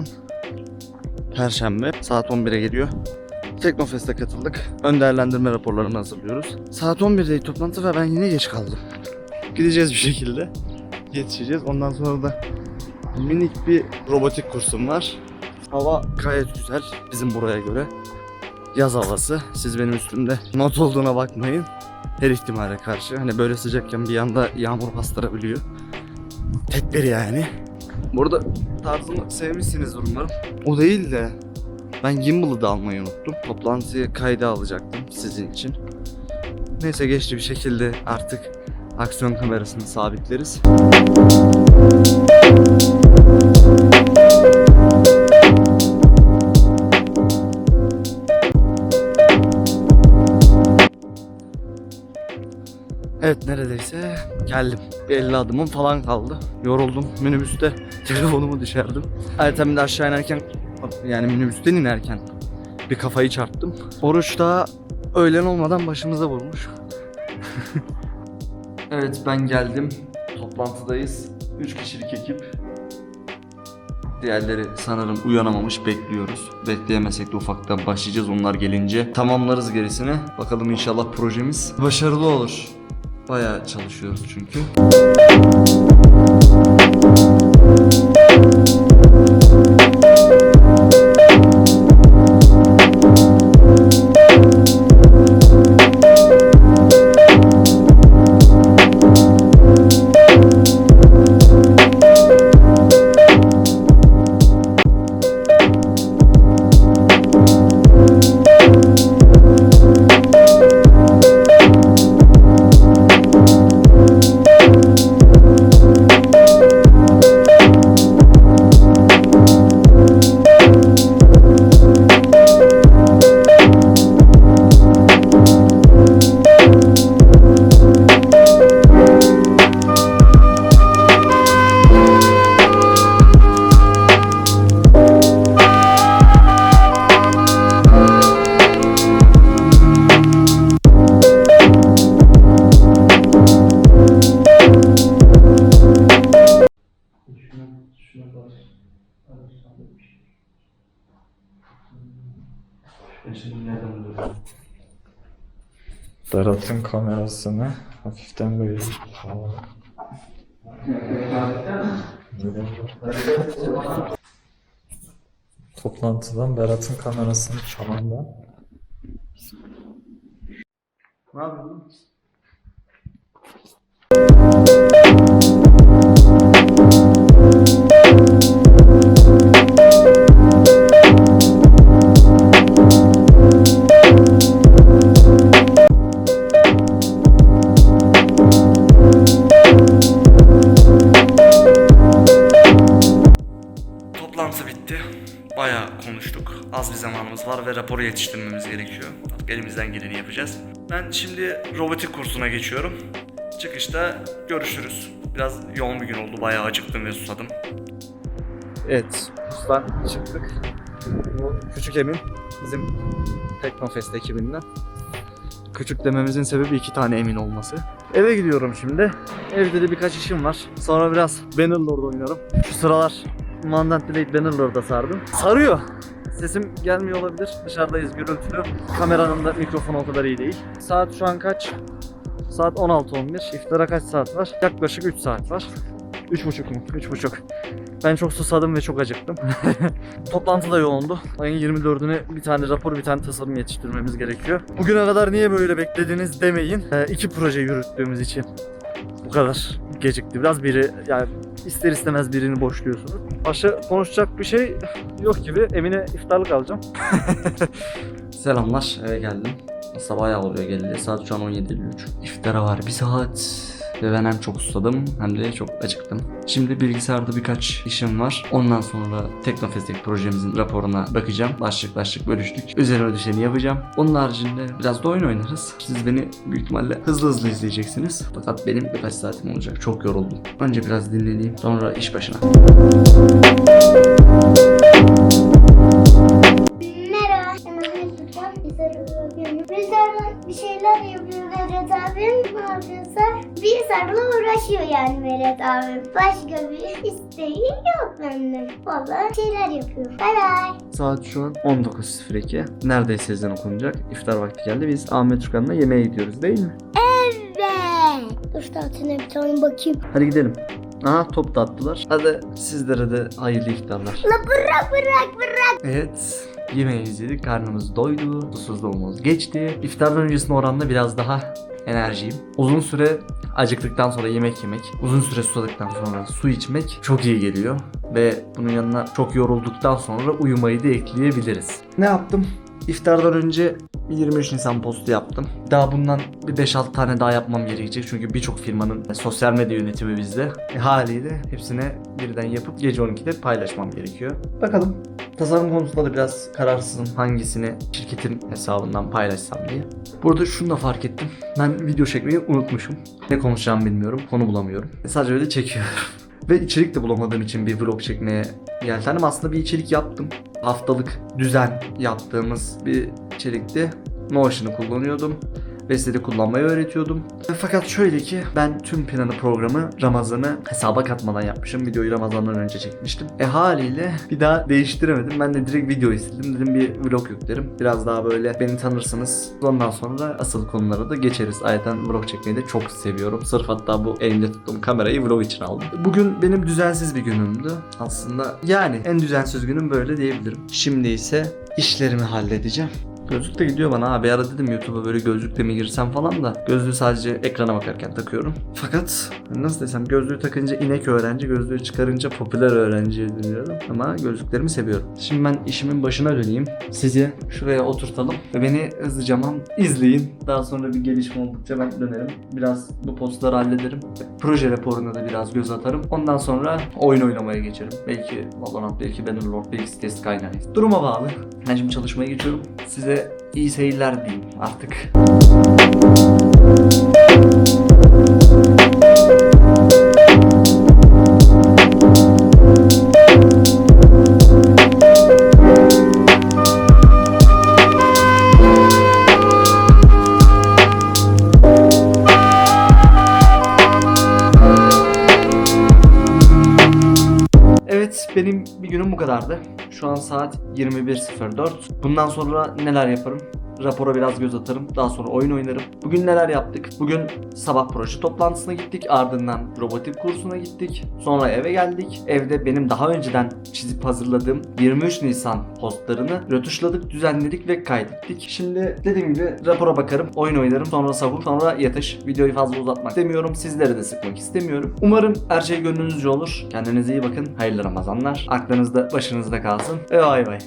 Nisan Perşembe saat 11'e geliyor. Teknofest'e katıldık. Ön değerlendirme raporlarını hazırlıyoruz. Saat 11'de toplantı ve ben yine geç kaldım. Gideceğiz bir şekilde. Yetişeceğiz. Ondan sonra da minik bir robotik kursum var. Hava gayet güzel bizim buraya göre. Yaz havası. Siz benim üstümde not olduğuna bakmayın. Her ihtimale karşı. Hani böyle sıcakken bir anda yağmur bastırabiliyor. Tedbir yani. Burada tarzımı sevmişsinizdir umarım. O değil de ben gimbal'ı da almayı unuttum. Toplantıyı kayda alacaktım sizin için. Neyse geçti bir şekilde artık aksiyon kamerasını sabitleriz. Evet neredeyse geldim. Bir 50 adımım falan kaldı. Yoruldum. Minibüste telefonumu düşerdim. Ertem'de aşağı inerken yani minibüsten inerken bir kafayı çarptım. Oruç da öğlen olmadan başımıza vurmuş. evet ben geldim. Toplantıdayız. 3 kişilik ekip. Diğerleri sanırım uyanamamış bekliyoruz. Bekleyemesek de ufaktan başlayacağız onlar gelince. Tamamlarız gerisini. Bakalım inşallah projemiz başarılı olur. Bayağı çalışıyoruz çünkü. Berat'ın kamerasını hafiften böyle Toplantıdan Berat'ın kamerasını çalan da Ne yapıyorsun? Bayağı konuştuk. Az bir zamanımız var ve raporu yetiştirmemiz gerekiyor. Artık elimizden geleni yapacağız. Ben şimdi robotik kursuna geçiyorum. Çıkışta görüşürüz. Biraz yoğun bir gün oldu. Bayağı acıktım ve susadım. Evet, kurstan çıktık. Bu küçük Emin bizim Teknofest ekibinden. Küçük dememizin sebebi iki tane Emin olması. Eve gidiyorum şimdi. Evde de birkaç işim var. Sonra biraz Bannerlord oynuyorum. Şu sıralar Mandant Blade Bannerlord'a sardım. Sarıyor. Sesim gelmiyor olabilir. Dışarıdayız gürültülü. Kameranın da mikrofonu o kadar iyi değil. Saat şu an kaç? Saat 16.11. İftara kaç saat var? Yaklaşık 3 saat var. 3.30 mu? 3.30. Ben çok susadım ve çok acıktım. Toplantı da yoğundu. Ayın 24'üne bir tane rapor, bir tane tasarım yetiştirmemiz gerekiyor. Bugüne kadar niye böyle beklediniz demeyin. Ee, iki proje yürüttüğümüz için kadar gecikti. Biraz biri yani ister istemez birini boşluyorsunuz. Başka konuşacak bir şey yok gibi. Emine iftarlık alacağım. Selamlar, eve geldim. Sabah bayağı oluyor geldi. Saat şu an 17.53. İftara var bir saat. Ve ben hem çok susadım hem de çok acıktım. Şimdi bilgisayarda birkaç işim var. Ondan sonra Teknofest'teki projemizin raporuna bakacağım. Başlık başlık bölüştük. Üzerine düşeni yapacağım. Onun haricinde biraz da oyun oynarız. Siz beni büyük ihtimalle hızlı hızlı izleyeceksiniz. Fakat benim birkaç saatim olacak. Çok yoruldum. Önce biraz dinleneyim. Sonra iş başına. Bizler bir şey şeyler yapıyor Vedat abim. Ne yapıyorsa bir sarıla uğraşıyor yani Vedat abim. Başka bir isteği yok benden. Valla şeyler yapıyor. Bay bay. Saat şu an 19.02. Neredeyse ezan okunacak. İftar vakti geldi. Biz Ahmet Türkan'la yemeğe gidiyoruz değil mi? Evet. Dur saatine bir tane bakayım. Hadi gidelim. Aha top da attılar. Hadi sizlere de hayırlı iftarlar. La bırak bırak bırak. Evet. Yemeğimizi yedik. Karnımız doydu. Susuzluğumuz geçti. İftardan öncesine oranla biraz daha enerjiyim. Uzun süre acıktıktan sonra yemek yemek, uzun süre susadıktan sonra su içmek çok iyi geliyor. Ve bunun yanına çok yorulduktan sonra uyumayı da ekleyebiliriz. Ne yaptım? İftardan önce bir 23 Nisan postu yaptım. Daha bundan bir 5-6 tane daha yapmam gerekecek. Çünkü birçok firmanın sosyal medya yönetimi bizde. E, haliyle hepsine birden yapıp gece 12'de paylaşmam gerekiyor. Bakalım. Tasarım konusunda da biraz kararsızım hangisini şirketin hesabından paylaşsam diye. Burada şunu da fark ettim. Ben video çekmeyi unutmuşum. Ne konuşacağımı bilmiyorum. Konu bulamıyorum. E, Sadece öyle çekiyorum. Ve içerik de bulamadığım için bir vlog çekmeye yeltendim. Aslında bir içerik yaptım. Haftalık düzen yaptığımız bir içerikti. Notion'ı kullanıyordum. Vesile kullanmayı öğretiyordum. Fakat şöyle ki ben tüm planı programı Ramazan'ı hesaba katmadan yapmışım. Videoyu Ramazan'dan önce çekmiştim. E haliyle bir daha değiştiremedim. Ben de direkt videoyu sildim. Dedim bir vlog yüklerim. Biraz daha böyle beni tanırsınız. Ondan sonra asıl konulara da geçeriz. Ayrıca vlog çekmeyi de çok seviyorum. Sırf hatta bu elimde tuttuğum kamerayı vlog için aldım. Bugün benim düzensiz bir günümdü. Aslında yani en düzensiz günüm böyle diyebilirim. Şimdi ise işlerimi halledeceğim. Gözlük de gidiyor bana abi. Ara dedim YouTube'a böyle gözlükle mi girsem falan da. Gözlüğü sadece ekrana bakarken takıyorum. Fakat nasıl desem gözlüğü takınca inek öğrenci, gözlüğü çıkarınca popüler öğrenci dönüyorum. Ama gözlüklerimi seviyorum. Şimdi ben işimin başına döneyim. Sizi şuraya oturtalım ve beni hızlıcaman izleyin. Daha sonra bir gelişme oldukça ben dönerim. Biraz bu postları hallederim. Proje raporuna da biraz göz atarım. Ondan sonra oyun oynamaya geçerim. Belki Valorant, belki Bannerlord, belki Cities Skyline. Duruma bağlı. Ben şimdi çalışmaya geçiyorum. Size iyi seyirler diyeyim artık. Evet benim bir günüm bu kadardı. Şu an saat 21.04. Bundan sonra neler yaparım? Rapora biraz göz atarım. Daha sonra oyun oynarım. Bugün neler yaptık? Bugün sabah proje toplantısına gittik. Ardından robotik kursuna gittik. Sonra eve geldik. Evde benim daha önceden çizip hazırladığım 23 Nisan postlarını rötuşladık, düzenledik ve kaydettik. Şimdi dediğim gibi rapora bakarım, oyun oynarım, sonra sahur, sonra yatış. Videoyu fazla uzatmak istemiyorum. Sizleri de sıkmak istemiyorum. Umarım her şey gönlünüzce olur. Kendinize iyi bakın. Hayırlı Ramazanlar. Aklınızda, başınızda kalsın. Ve bay bay.